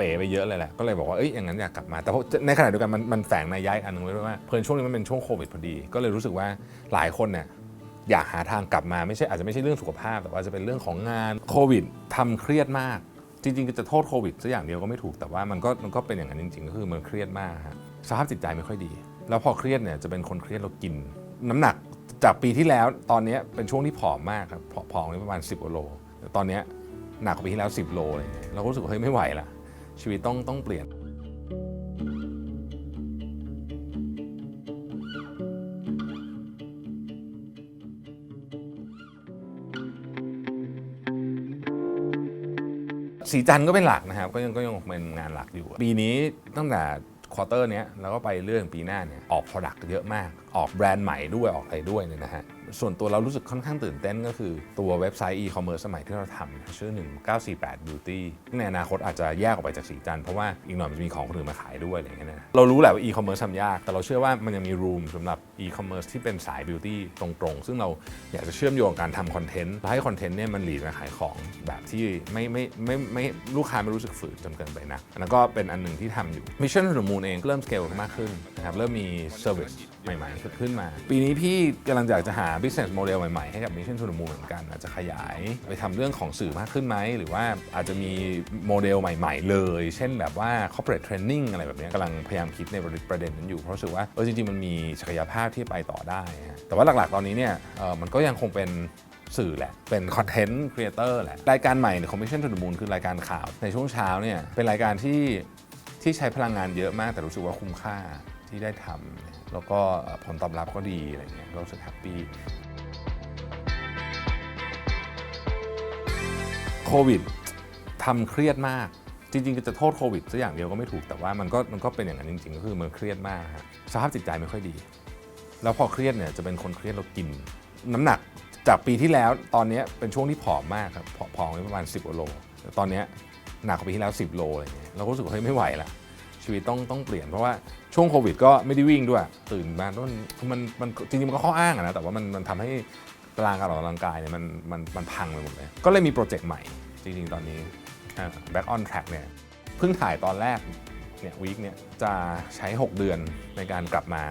ป๋ไปเยอะเลยแหละ ก็เลยบอกว่า เอ้ยอย่างนั้นอยากกลับมา แต่เพราะในขณะเดียวกันมันมันแฝงในยยะอีกอันหนึงไว้ด้วยว่าเพื่อนช่วงนี้มันเป็นช่วงโควิดพอดี ก็เลยรู้สึกว่าหลายคนเนี่ยอยากหาทางกลับมาไม่ใช่อาจจะไม่ใช่เรื่องสุขภาพ แต่ว่าจะเป็นเรื่องของงานโควิดทำเครียดมาก จริงๆจะโทษโควิดสักอย่างเดียวก็ไม่ถูกแต่ว่ามันก็มันก็เป็นอย่างนั้นจริงๆ ก็คือมันเครียดมากฮะสภาพจิตใจไม่ค่อยดี แล้วพอเครียดเนี่ยจะเป็นคนเครียดเรากิน น้ำหนักจากปีที่แล้วตอนนี้เป็นช่วงที่ผอมมากครับผอมนี่ประมาณ 10กว่าโลแต่ตอนนี้หนักกว่าปีที่แล้ว 10 โลเลยเราก็รู้สึกว่าเฮ้ยไม่ไหวละ ชีวิตต้องต้องเปลี่ยนสีจันทร์ก็เป็นหลักนะครับ ก็ยังก็ยังเป็นงานหลักอยู่ ปีนี้ตั้งแต่ควอเตอร์เนี้ยแล้วก็ไปเรื่องปีหน้าเนี่ยออก Product เยอะมากออกแบรนด์ใหม่ด้วยออกอะไรด้วยเนี่ยนะฮะ ส่วนตัวเรารู้สึกค่อนข้างตื่นเต้นก็คือตัวเว็บไซต์ e-commerce สมัยที่เราทำชื่อ 1948 beauty ในอนาคตอาจจะแยกออกไปจากสีจันเพราะว่าอีกหน่อยมันจะมีของคนอื่นมาขายด้วยอะไรอย่างเงี้ยนะเรารู้แหละว่า e-commerce ทำยาก แต่เราเชื่อว่ามันยังมี room สำหรับ e-commerce ที่เป็นสาย beauty ตรงๆ ซึ่งเราอยากจะเชื่อมโยงการทำคอนเทนต์และให้คอนเทนต์เนี่ยมันหลีดมาขายของแบบที่ไม่ไม่ไม่ไม่ลูกค้าไม่รู้สึกฝืนจนเกินไปนะอันนั้นก็เป็นอันหนึ่งที่ทำอยู่ Mission to the Moon เองเริ่ม scale มากขึ้นนะครับเริ่มมี service ใหม่ๆเกิดขึ้นมา ปีนี้พี่กำลังอยากจะหา business model ใหม่ๆ ให้กับ Mission to the Moon เหมือนกันอาจจะขยายไปทำเรื่องของสื่อมากขึ้นไหม หรือว่าอาจจะมีโมเดลใหม่ๆ เลย เช่นแบบว่า corporate training อะไรแบบนี้กำลังพยายามคิดในประเด็นนั้นอยู่ เพราะรู้สึกว่าเออจริงๆ มันมีศักยภาพที่ไปต่อได้ฮะแต่ว่าหลักๆ ตอนนี้เนี่ยเออมันก็ยังคงเป็นสื่อแหละ เป็นคอนเทนต์ครีเอเตอร์แหละ รายการใหม่ของ Mission to the Moon คือรายการข่าว ในช่วงเช้าเนี่ยเป็นรายการที่ที่ใช้พลังงานเยอะมากแต่รู้สึกว่าคุ้มค่า ที่ได้ทำแล้วก็ผลตอบรับก็ดีอะไรเงี้ยก็รู้สึกแฮปปี้โควิดทำเครียดมาก จริงๆจะโทษโควิดสักอย่างเดียวก็ไม่ถูกแต่ว่ามันก็มันก็เป็นอย่างนั้นจริงๆ ก็คือมันเครียดมากฮะสภาพจิตใจไม่ค่อยดี แล้วพอเครียดเนี่ยจะเป็นคนเครียดเรากิน น้ำหนักจากปีที่แล้วตอนนี้เป็นช่วงที่ผอมมากครับผอมไปประมาณ 10กว่าโลตอนนี้หนักกว่าปีที่แล้ว 10 โลอะไรเงี้ยเราก็รู้สึกว่าเฮ้ยไม่ไหวละ ชีวิตต้องต้องเปลี่ยนเพราะว่าช่วงโควิดก็ไม่ได้วิ่งด้วย ตื่นมาต้นมันมันจริงๆมันก็ข้ออ้างอะนะแต่ว่ามันมันทำให้ตารางการออกกำลังกายเนี่ยมันมันมันพังไปหมดเลย ก็เลยมีโปรเจกต์ใหม่ จริงๆตอนนี้ back on track เนี่ยเพิ่งถ่ายตอนแรกเนี่ยวีคเนี่ยจะใช้ 6 เดือนในการกลับมา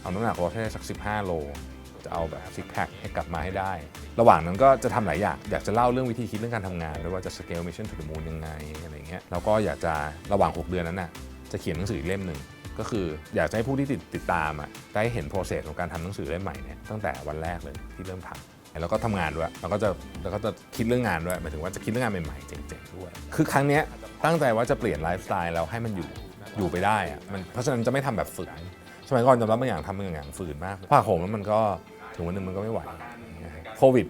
เอาน้ำหนักลดให้สัก 15 โล จะเอาแบบซิกแพคให้กลับมาให้ได้ ระหว่างนั้นก็จะทำหลายอย่าง อยากจะเล่าเรื่องวิธีคิดเรื่องการทำงานด้วยว่าจะ scale mission to the moon ยังไงอะไรเงี้ยแล้วก็อยากจะระหว่าง 6 เดือนนั้นน่ะ จะเขียนหนังสืออีกเล่มหนึ่งก็คืออยากจะให้ผู้ที่ติดติดตามอะได้เห็นโปรเซสของการทำหนังสือเล่มใหม่เนี่ยตั้งแต่วันแรกเลยที่เริ่มทำแล้วก็ทำงานด้วยแล้วก็จะแล้วก็จะคิดเรื่องงานด้วยหมายถึงว่าจะคิดเรื่องงานใหม่ๆเจ๋งๆด้วยคือครั้งเนี้ยตั้งใจว่าจะเปลี่ยนไลฟ์สไตล์แล้วให้มันอยู่อยู่ไปได้อะมันเพราะฉะนั้นจะไม่ทำแบบฝืนสมัยก่อนจำรับบางอย่างทำบางอย่างฝืนมากผ้าห่มแล้วมันก็ถึงวันหนึ่งมันก็ไม่ไหวโควิด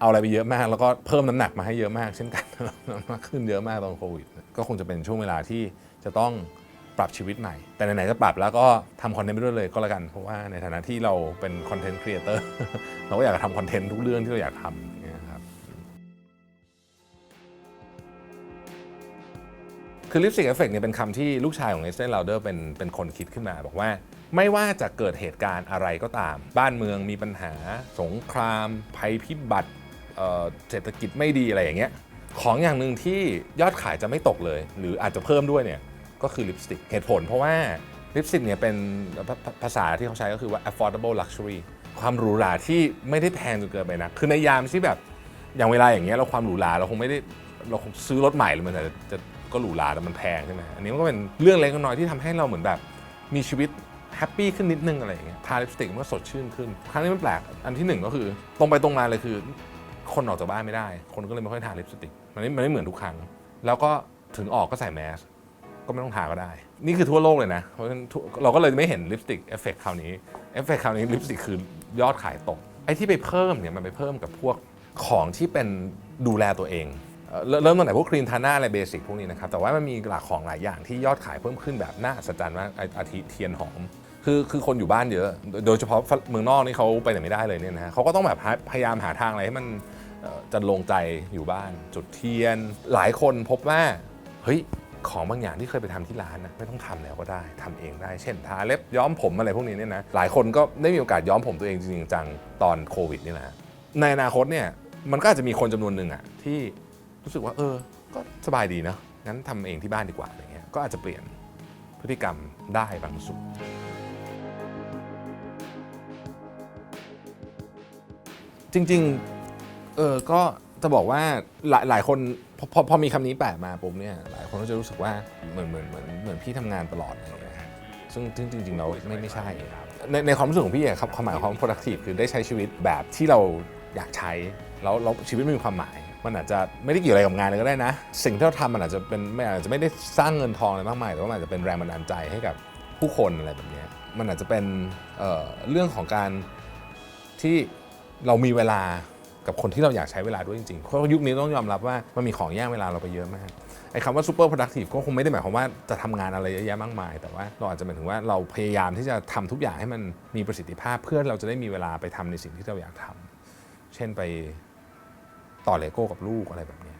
เอาอะไรไปเยอะมาก แล้วก็เพิ่มน้ำหนักมาให้เยอะมาก เช่นกันมากขึ้นเยอะมากตอนโควิด ก็คงจะเป็นช่วงเวลาที่จะต้องปรับชีวิตใหม่ แต่ไหนๆจะปรับแล้วก็ทำคอนเทนต์ไปด้วยเลยก็แล้วกัน เพราะว่าในฐานะที่เราเป็นคอนเทนต์ครีเอเตอร์เราก็อยากจะทำคอนเทนต์ทุกเรื่องที่เราอยากทำเงี้ยครับคือลิปสติกเอฟเฟกเนี่ยเป็นคำที่ลูกชายของเอสเตนลาเดอร์เป็นเป็นคนคิดขึ้นมา บอกว่าไม่ว่าจะเกิดเหตุการณ์อะไรก็ตาม บ้านเมืองมีปัญหา สงคราม ภัยพิบัติ เศรษฐกิจไม่ดีอะไรอย่างเงี้ยของอย่างหนึ่งที่ยอดขายจะไม่ตกเลย หรืออาจจะเพิ่มด้วยเนี่ยก็คือลิปสติกเหตุผลเพราะว่าลิปสติกเนี่ยเป็นภาษาที่เขาใช้ก็คือว่า affordable luxury ความหรูหราที่ไม่ได้แพงจนเกินไปนะคือในยามที่แบบอย่างเวลาอย่างเงี้ยเราความหรูหราเราคงไม่ได้เราคงซื้อรถใหม่เลยมันแต่จะก็หรูหราแต่มันแพงใช่ไหมอันนี้มันก็เป็นเรื่องเล็กน้อยที่ทำให้เราเหมือนแบบมีชีวิตแฮปปี้ขึ้นนิดนึงอะไรอย่างเงี้ยทาลิปสติกมันก็สดชื่นขึ้นครั้งนี้มันแปลกอันที่หนึ่งก็คือตรงไปตรงมาเลยคือ คนออกจากบ้านไม่ได้ คนก็เลยไม่ค่อยทาลิปสติกมันไม่มันไม่เหมือนทุกครั้ง แล้วก็ถึงออกก็ใส่แมสก็ไม่ต้องทาก็ได้ นี่คือทั่วโลกเลยนะ เพราะฉะนั้นทุกเราก็เลยไม่เห็นลิปสติกเอฟเฟกคราวนี้เอฟเฟกคราวนี้ลิปสติกคือยอดขายตกไอ้ที่ไปเพิ่มเนี่ยมันไปเพิ่มกับพวกของที่เป็นดูแลตัวเองเอ่อเริ่มเริ่มตั้งแต่พวกครีมทาหน้าอะไรเบสิกพวกนี้นะครับ แต่ว่ามันมีหลากของหลายอย่างที่ยอดขายเพิ่มขึ้นแบบน่าอัศจรรย์มากอาอาทิเทียนหอม คือคือคนอยู่บ้านเยอะ โดยเฉพาะเมืองนอกนี่เขาไปไหนไม่ได้เลยเนี่ยนะฮะเขาก็ต้องแบบหาพยายามหาทางอะไรให้มัน จะลงใจอยู่บ้าน จุดเทียน หลายคนพบว่าเฮ้ยของบางอย่างที่เคยไปทำที่ร้านนะไม่ต้องทำแล้วก็ได้ทำเองได้ เช่นทาเล็บย้อมผมอะไรพวกนี้เนี่ยนะหลายคนก็ได้มีโอกาสย้อมผมตัวเองจริงจังตอนโควิดนี่แหละในอนาคตเนี่ยมันก็อาจจะมีคนจำนวนหนึ่งอะที่รู้สึกว่าเออ ก็สบายดีเนะงั้นทำเองที่บ้านดีกว่าอะไรเงี้ยก็อาจจะเปลี่ยนพฤติกรรมได้บางส่วนจริง ๆ เออก็จะบอกว่าหลายหลายคนพอพอพอมีคำนี้แปะมาปุ๊บเนี่ยหลายคนก็จะรู้สึกว่าเหมือนเหมือนเหมือนเหมือนพี่ทำงานตลอดอะไรอย่างเงี้ยซึ่งซึ่งจริงๆเราไม่ไม่ใช่ในในความรู้สึกของพี่อะครับความหมายของ productive คือได้ใช้ชีวิตแบบที่เราอยากใช้แล้วแล้วชีวิตมันมีความหมาย มันอาจจะไม่ได้เกี่ยวอะไรกับงานเลยก็ได้นะ สิ่งที่เราทำมันอาจจะเป็นไม่อาจจะไม่ได้สร้างเงินทองอะไรมากมายแต่ว่ามันอาจจะเป็นแรงบันดาลใจให้กับผู้คนอะไรแบบเนี้ยมันอาจจะเป็นเอ่อเรื่องของการที่เรามีเวลา กับคนที่เราอยากใช้เวลาด้วยจริงๆเพราะยุคนี้ต้องยอมรับว่ามันมีของแย่งเวลาเราไปเยอะมากไอ้คำว่า super productive ก็คงไม่ได้หมายความว่าจะทำงานอะไรเยอะแยะมากมาย แต่ว่าเราอาจจะหมายถึงว่าเราพยายามที่จะทำทุกอย่างให้มันมีประสิทธิภาพ เพื่อเราจะได้มีเวลาไปทำในสิ่งที่เราอยากทำเช่นไปต่อเลโก้กับลูกอะไรแบบนี้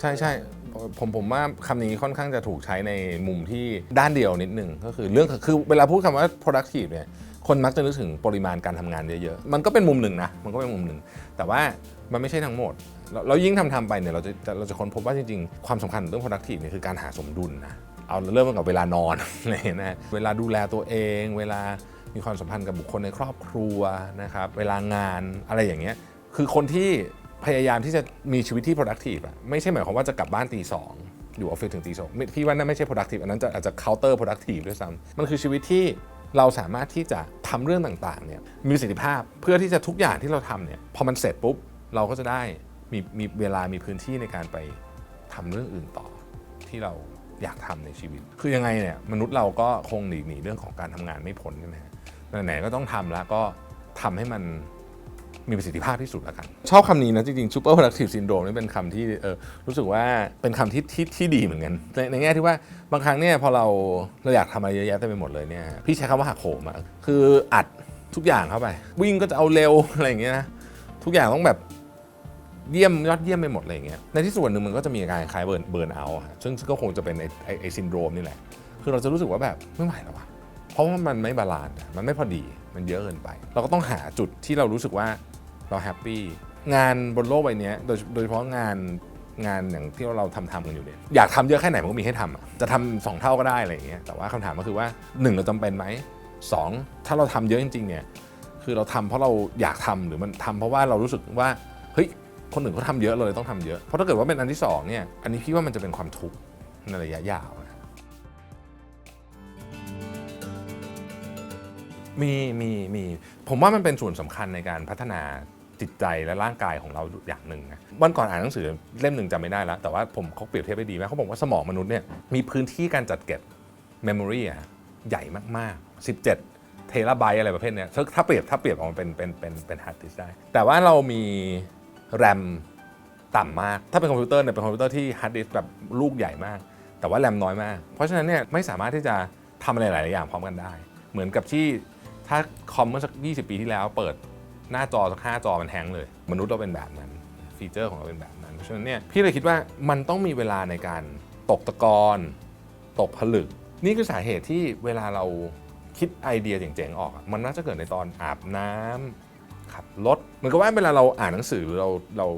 ใช่ใช่ ผมผมว่าคำนี้ค่อนข้างจะถูกใช้ในมุมที่ด้านเดียวนิดนึงก็คือเรื่องคือเวลาพูดคำว่า productive เนี่ยคนมักจะนึกถึงปริมาณการทำงานเยอะๆ มันก็เป็นมุมหนึ่งนะ มันก็เป็นมุมหนึ่ง แต่ว่ามันไม่ใช่ทั้งหมดแล้วแล้วยิ่งทำทำไปเนี่ยเราจะเราจะค้นพบว่าจริงๆ ความสำคัญของเรื่อง productive เนี่ยคือการหาสมดุลนะ เอาเริ่มตั้งแต่เวลานอนเงี้ยนะ เวลาดูแลตัวเอง เวลามีความสัมพันธ์กับบุคคลในครอบครัวนะครับ เวลางานอะไรอย่างเงี้ย คือคนที่ พยายามที่จะมีชีวิตที่ productive อะไม่ใช่หมายความว่าจะกลับบ้านตีสองอยู่ออฟฟิศถึงตีสองพี่ว่านั่นไม่ใช่ productive อันนั้นจะอาจจะ counter productive ด้วยซ้ำมันคือชีวิตที่เราสามารถที่จะทำเรื่องต่างๆเนี่ยมีประสิทธิภาพเพื่อที่จะทุกอย่างที่เราทำเนี่ยพอมันเสร็จปุ๊บเราก็จะได้มีมีเวลามีพื้นที่ในการไปทำเรื่องอื่นต่อที่เราอยากทำในชีวิต คือยังไงเนี่ยมนุษย์เราก็คงหนีหนีเรื่องของการทำงานไม่พ้นใช่ไหมไหนๆก็ต้องทำแล้วก็ทำให้มัน มีประสิทธิภาพที่สุดแล้วกัน ชอบคำนี้นะจริงๆ super productive syndrome นี่เป็นคำที่เออรู้สึกว่าเป็นคำที่ที่ที่ดีเหมือนกันในในแง่ที่ว่าบางครั้งเนี่ยพอเราเราอยากทำอะไรเยอะแยะเต็มไปหมดเลยเนี่ยพี่ใช้คำว่าหักโหมอะคืออัดทุกอย่างเข้าไป วิ่งก็จะเอาเร็วอะไรอย่างเงี้ยนะทุกอย่างต้องแบบเยี่ยมยอดเยี่ยมไปหมดอะไรอย่างเงี้ยในที่ส่วนหนึ่งมันก็จะมีอาการคล้ายเบิร์นเบิร์นเอาซึ่งก็คงจะเป็นไอไอไอซินโดรมนี่แหละคือเราจะรู้สึกว่าแบบไม่ไหวแล้ววะเพราะว่ามันไม่บาลานซ์มันไม่พอดี มันเยอะเกินไป เราก็ต้องหาจุดที่เรารู้สึกว่าเราแฮปปี้งานบนโลกใบนี้โดยโดยเฉพาะงานงานอย่างที่เราทำทำกันอยู่เนี่ยอยากทำเยอะแค่ไหนมันก็มีให้ทำจะทำสองเท่าก็ได้อะไรอย่างเงี้ยแต่ว่าคำถามก็คือว่าหนึ่งเราจำเป็นไหมสองถ้าเราทำเยอะจริงๆเนี่ยคือเราทำเพราะเราอยากทำหรือมันทำเพราะว่าเรารู้สึกว่าเฮ้ยคนอื่นเขาทำเยอะเลยต้องทำเยอะเพราะถ้าเกิดว่าเป็นอันที่สองเนี่ยอันนี้พี่ว่ามันจะเป็นความทุกข์ในระยะยาว มีมีมีผมว่ามันเป็นส่วนสำคัญในการพัฒนาจิตใจและร่างกายของเราอย่างหนึ่งนะวันก่อนอ่านหนังสือเล่มหนึ่งจำไม่ได้แล้ว แต่ว่าผมเขาเปรียบเทียบได้ดีมากเขาบอกว่าสมองมนุษย์เนี่ยมีพื้นที่การจัดเก็บ memory อะใหญ่มากๆ 17 เทราไบต์อะไรประเภทเนี้ยถ้าถ้าเปรียบถ้าเปรียบออกมาเป็นเป็นเป็นเป็นฮาร์ดดิสก์ได้ แต่ว่าเรามีแรมต่ำมาก ถ้าเป็นคอมพิวเตอร์เนี่ยเป็นคอมพิวเตอร์ที่ฮาร์ดดิสก์แบบลูกใหญ่มาก แต่ว่าแรมน้อยมาก เพราะฉะนั้นเนี่ยไม่สามารถที่จะทำอะไรหลายๆอย่างพร้อมกันได้ เหมือนกับที่ ถ้าคอมเมื่อสัก 20 ปีที่แล้วเปิดหน้าจอสักห้าจอมันแฮงเลย มนุษย์เราเป็นแบบนั้น ฟีเจอร์ของเราเป็นแบบนั้น เพราะฉะนั้นเนี่ยพี่เลยคิดว่ามันต้องมีเวลาในการตกตะกอนตกผลึก นี่คือสาเหตุที่เวลาเราคิดไอเดียเจ๋งๆออก มันน่าจะเกิดในตอนอาบน้ำขับรถเหมือนกับว่าเวลาเราอ่านหนังสือหรือเราเรา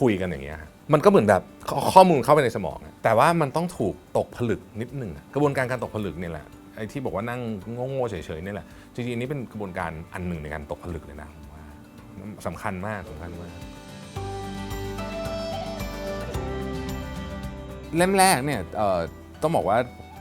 คุยกันอย่างเงี้ยมันก็เหมือนแบบข้อมูลเข้าไปในสมอง แต่ว่ามันต้องถูกตกผลึกนิดหนึ่งกระบวนการการตกผลึกเนี่ยแหละ ไอ้ที่บอกว่านั่งโง่ๆเฉยๆนี่แหละ จริงๆอันนี้เป็นกระบวนการอันหนึ่งในการตกผลึกเลยนะผมว่าสำคัญมากสำคัญมากเล่มแรกเนี่ยเอ่อต้องบอกว่า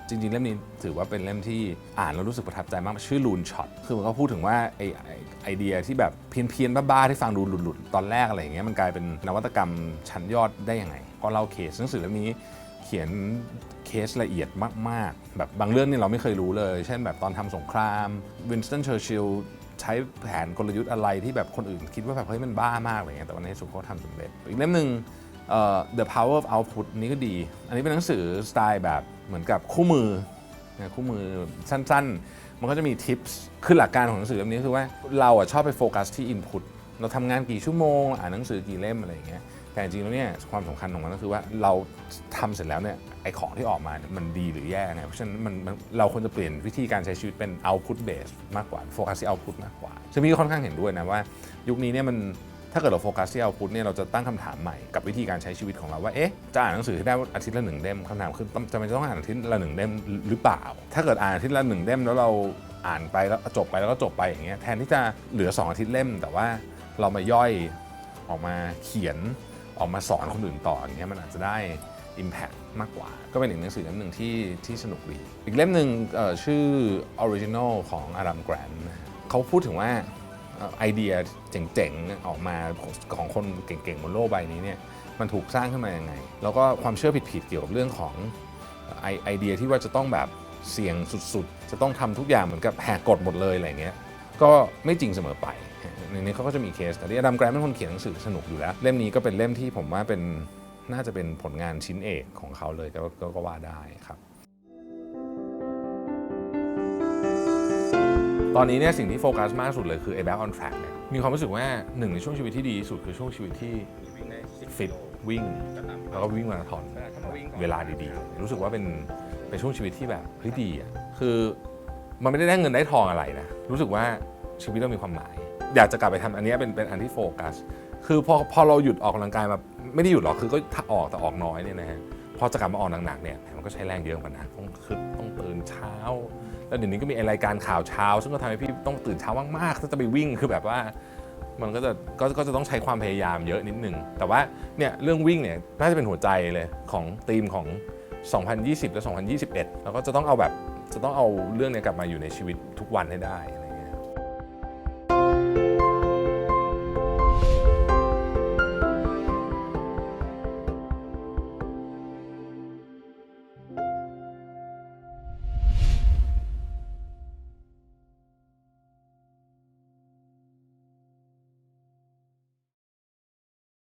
จริงๆ เล่มนี้ถือว่าเป็นเล่มที่อ่านแล้วรู้สึกประทับใจมากชื่อลูนช็อตคือมันก็พูดถึงว่าไอไอ้ไอเดียที่แบบเพี้ยนๆบ้าๆที่ฟังดูหลุดๆตอนแรกอะไรอย่างเงี้ยมันกลายเป็นนวัตกรรมชั้นยอดได้ยังไงก็เล่าเคสหนังสือเล่มนี้ เขียนเคสละเอียดมาก ๆ แบบบางเรื่องนี่เราไม่เคยรู้เลย เช่นแบบตอนทำสงครามวินสตันเชอร์ชิลใช้แผนกลยุทธ์อะไรที่แบบคนอื่นคิดว่าแบบเฮ้ยมันบ้ามากอะไรเงี้ยแต่วันนี้สุดเขาทำสำเร็จ อีกเล่มหนึ่ง The Power of Output นี่ก็ดี อันนี้เป็นหนังสือสไตล์แบบเหมือนกับคู่มือนะคู่มือสั้น ๆ มันก็จะมีทิปส์คือหลักการของหนังสือเล่มนี้คือว่าเราอะชอบไปโฟกัสที่ Input เราทำงานกี่ชั่วโมง อ่านหนังสือกี่เล่มอะไรอย่างเงี้ย แต่จริงแล้วเนี่ยความสำคัญของมันก็คือว่าเราทำเสร็จแล้วเนี่ยไอของที่ออกมาเนี่ยมันดีหรือแย่ไงเพราะฉะนั้นมันมนเราควรจะเปลี่ยนวิธีการใช้ชีวิตเป็น output base มากกว่าโฟกัสที่ output มากกว่าซึ่งพี่ค่อนข้างเห็นด้วยนะว่า ยุคนี้เนี่ยมันถ้าเกิดเราโฟกัสที่เอาพุทเนี่ยเราจะตั้งคำถามใหม่กับวิธีการใช้ชีวิตของเราว่าเอ๊ะจะอ่านหนังสือให้ได้อาทิตย์ละหนึ่งเล่มคำถามคือจำเป็นต้องอ่านอาทิตย์ละหนึ่งเล่มหรือเปล่า ถ้าเกิดอ่านอาทิตย์ละหนึ่งเล่มแล้วเราอ่านไปแล้วจบไปแล้วก็จบไปอย่างเงี้ยแทนที่จะเหลือ 2 อาทิตย์เล่ม แต่ว่าเรามาย่อยออกมาเขียน ออกมาสอนคนอื่นต่ออย่างเงี้ยมันอาจจะได้ Impact มากกว่า ก็เป็นอีกหนังสือเล่มหนึ่งที่ที่สนุกดี อีกเล่มหนึ่งเอ่อชื่อ Original ของอารัมแกรนเขาพูดถึงว่าไอเดียเจ๋งๆ ออกมาของคนเก่งๆ บนโลกใบนี้เนี่ยมันถูกสร้างขึ้นมาอยังไง แล้วก็ความเชื่อผิดๆ เกี่ยวกับเรื่องของไอไอเดียที่ว่าจะต้องแบบเสี่ยงสุดๆ จะต้องทำทุกอย่างเหมือนกับแหกกฎหมดเลยอะไรเงี้ย ก็ไม่จริงเสมอไปในนี้เขาก็จะมีเคสแต่ที่อดัมแกรนเป็นคนเขียนหนังสือสนุกอยู่แล้ว เล่มนี้ก็เป็นเล่มที่ผมว่าเป็นน่าจะเป็นผลงานชิ้นเอกของเขาเลยก็ก็ก็ว่าได้ครับ ตอนนี้เนี่ยสิ่งที่โฟกัสมากสุดเลยคือ a back on track เนี่ยมีความรู้สึกว่าหนึ่งในช่วงชีวิตที่ดีที่สุดคือช่วงชีวิตที่ฟิตวิ่ง แล้วก็วิ่งมาราธอนถ้ามาวิ่งก่อนเวลาดีๆ รู้สึกว่าเป็นเป็นช่วงชีวิตที่แบบเฮ้ยดีอะคือ มันไม่ได้ได้เงินได้ทองอะไรนะ รู้สึกว่าชีวิตเรามีความหมาย อยากจะกลับไปทำอันนี้เป็นเป็นอันที่โฟกัส คือพอพอเราหยุดออกกำลังกายมาไม่ได้หยุดหรอก คือก็ออกแต่ออกน้อยเนี่ยนะฮะ พอจะกลับมาออกหนักๆเนี่ย มันก็ใช้แรงเยอะกว่านะต้องคือต้องตื่นเช้า แล้วเดี๋ยวนี้ก็มีรายการข่าวเช้า ซึ่งก็ทำให้พี่ต้องตื่นเช้ามากๆถ้าจะไปวิ่งคือแบบว่า มันก็จะก็ก็จะต้องใช้ความพยายามเยอะนิดนึง แต่ว่าเนี่ยเรื่องวิ่งเนี่ยน่าจะเป็นหัวใจเลยของทีมของ 2020 และ 2021แล้วก็จะต้องเอาแบบ จะต้องเอาเรื่องนี้กลับมาอยู่ในชีวิตทุกวันให้ได้